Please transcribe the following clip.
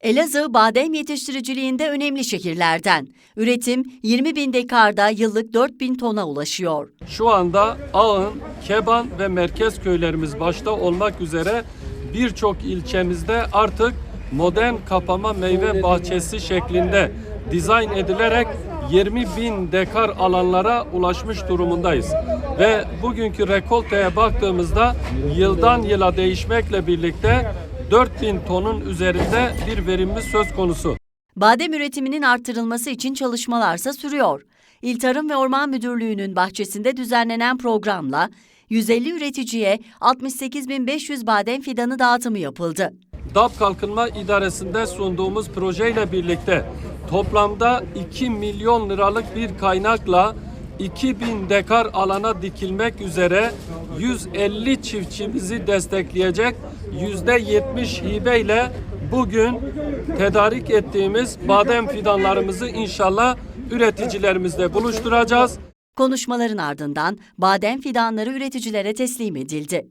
Elazığ badem yetiştiriciliğinde önemli şehirlerden. Üretim 20 bin dekarda yıllık 4 bin tona ulaşıyor. Şu anda Ağın, Keban ve merkez köylerimiz başta olmak üzere birçok ilçemizde artık modern kapama meyve bahçesi şeklinde dizayn edilerek 20 bin dekar alanlara ulaşmış durumundayız. Ve bugünkü rekolteye baktığımızda yıldan yıla değişmekle birlikte 4000 tonun üzerinde bir verimimiz söz konusu. Badem üretiminin artırılması için çalışmalarsa sürüyor. İl Tarım ve Orman Müdürlüğü'nün bahçesinde düzenlenen programla 150 üreticiye 68.500 badem fidanı dağıtımı yapıldı. DAP Kalkınma İdaresi'nde sunduğumuz projeyle birlikte toplamda 2 milyon liralık bir kaynakla 2000 dekar alana dikilmek üzere 150 çiftçimizi destekleyecek %70 hibeyle bugün tedarik ettiğimiz badem fidanlarımızı inşallah üreticilerimizle buluşturacağız. Konuşmaların ardından badem fidanları üreticilere teslim edildi.